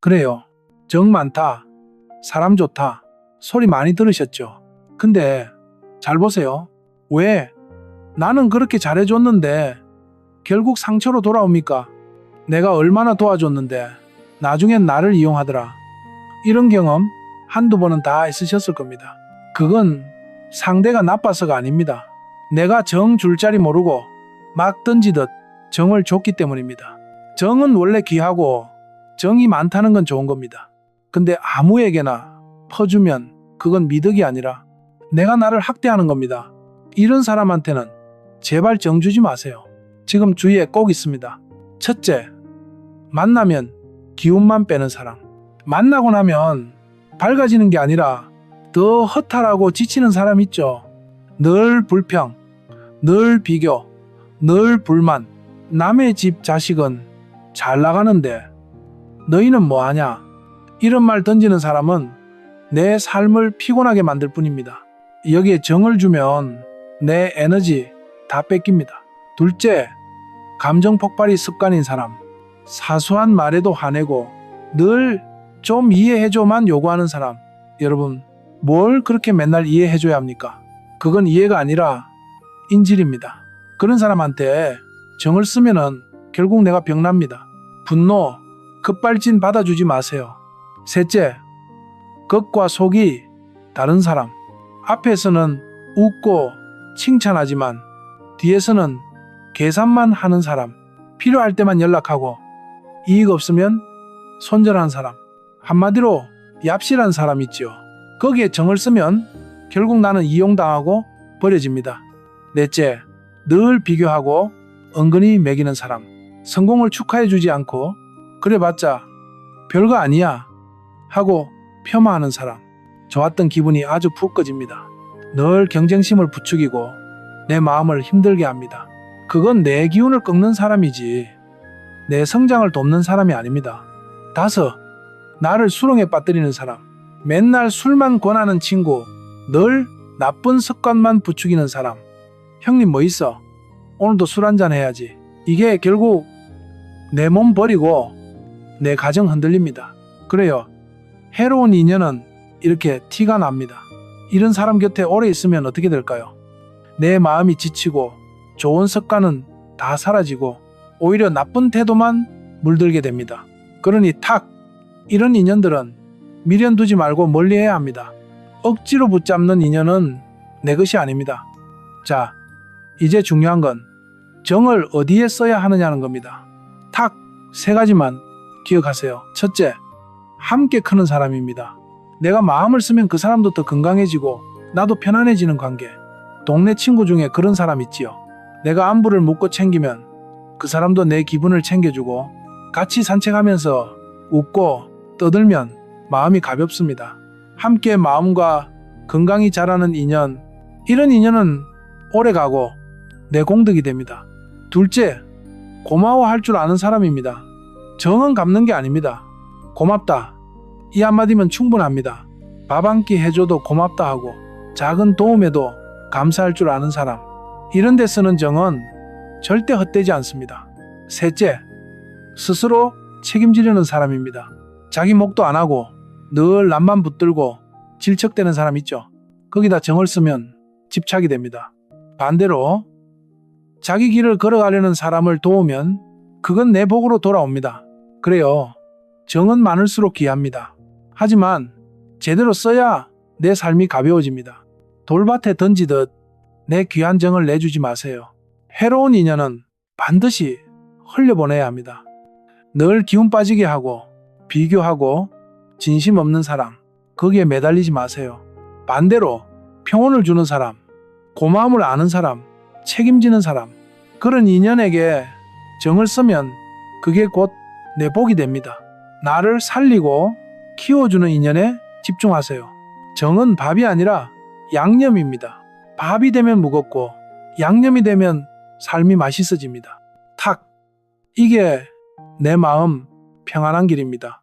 그래요. 정 많다. 사람 좋다. 소리 많이 들으셨죠? 근데 잘 보세요. 왜? 나는 그렇게 잘해줬는데 결국 상처로 돌아옵니까? 내가 얼마나 도와줬는데 나중엔 나를 이용하더라. 이런 경험 한두 번은 다 있으셨을 겁니다. 그건 상대가 나빠서가 아닙니다. 내가 정 줄 자리 모르고 막 던지듯 정을 줬기 때문입니다. 정은 원래 귀하고 정이 많다는 건 좋은 겁니다. 근데 아무에게나 퍼주면 그건 미덕이 아니라 내가 나를 학대하는 겁니다. 이런 사람한테는 제발 정 주지 마세요. 지금 주위에 꼭 있습니다. 첫째, 만나면 기운만 빼는 사람. 만나고 나면 밝아지는 게 아니라 더 허탈하고 지치는 사람 있죠. 늘 불평, 늘 비교, 늘 불만. 남의 집 자식은 잘 나가는데 너희는 뭐 하냐? 이런 말 던지는 사람은 내 삶을 피곤하게 만들 뿐입니다. 여기에 정을 주면 내 에너지 다 뺏깁니다. 둘째, 감정 폭발이 습관인 사람. 사소한 말에도 화내고 늘 좀 이해해줘만 요구하는 사람. 여러분, 뭘 그렇게 맨날 이해해줘야 합니까? 그건 이해가 아니라 인질입니다. 그런 사람한테 정을 쓰면은 결국 내가 병납니다. 분노, 급발진 받아주지 마세요. 셋째, 겉과 속이 다른 사람. 앞에서는 웃고 칭찬하지만 뒤에서는 계산만 하는 사람. 필요할 때만 연락하고 이익 없으면 손절하는 사람. 한마디로 얍실한 사람 있지요. 거기에 정을 쓰면 결국 나는 이용당하고 버려집니다. 넷째, 늘 비교하고 은근히 매기는 사람. 성공을 축하해주지 않고 그래봤자 별거 아니야 하고 폄하하는 사람. 좋았던 기분이 아주 푹 꺼집니다. 늘 경쟁심을 부추기고 내 마음을 힘들게 합니다. 그건 내 기운을 꺾는 사람이지 내 성장을 돕는 사람이 아닙니다. 다섯, 나를 수렁에 빠뜨리는 사람. 맨날 술만 권하는 친구, 늘 나쁜 습관만 부추기는 사람. 형님 뭐 있어? 오늘도 술 한잔 해야지. 이게 결국 내 몸 버리고 내 가정 흔들립니다. 그래요. 해로운 인연은 이렇게 티가 납니다. 이런 사람 곁에 오래 있으면 어떻게 될까요? 내 마음이 지치고 좋은 습관은 다 사라지고 오히려 나쁜 태도만 물들게 됩니다. 그러니 탁 이런 인연들은 미련 두지 말고 멀리해야 합니다. 억지로 붙잡는 인연은 내 것이 아닙니다. 자, 이제 중요한 건 정을 어디에 써야 하느냐는 겁니다. 탁 세 가지만 기억하세요. 첫째, 함께 크는 사람입니다. 내가 마음을 쓰면 그 사람도 더 건강해지고 나도 편안해지는 관계. 동네 친구 중에 그런 사람 있지요. 내가 안부를 묻고 챙기면 그 사람도 내 기분을 챙겨주고 같이 산책하면서 웃고 떠들면 마음이 가볍습니다. 함께 마음과 건강히 자라는 인연, 이런 인연은 오래 가고 내 공덕이 됩니다. 둘째, 고마워할 줄 아는 사람입니다. 정은 갚는 게 아닙니다. 고맙다. 이 한마디면 충분합니다. 밥 한 끼 해줘도 고맙다 하고 작은 도움에도 감사할 줄 아는 사람. 이런 데 쓰는 정은 절대 헛되지 않습니다. 셋째, 스스로 책임지려는 사람입니다. 자기 목도 안 하고 늘 남만 붙들고 질척대는 사람 있죠. 거기다 정을 쓰면 집착이 됩니다. 반대로 자기 길을 걸어가려는 사람을 도우면 그건 내 복으로 돌아옵니다. 그래요. 정은 많을수록 귀합니다. 하지만 제대로 써야 내 삶이 가벼워집니다. 돌밭에 던지듯 내 귀한 정을 내주지 마세요. 해로운 인연은 반드시 흘려보내야 합니다. 늘 기운 빠지게 하고 비교하고 진심 없는 사람 거기에 매달리지 마세요. 반대로 평온을 주는 사람, 고마움을 아는 사람, 책임지는 사람 그런 인연에게 정을 쓰면 그게 곧 내 복이 됩니다. 나를 살리고 키워주는 인연에 집중하세요. 정은 밥이 아니라 양념입니다. 밥이 되면 무겁고 양념이 되면 삶이 맛있어집니다. 탁! 이게 내 마음 평안한 길입니다.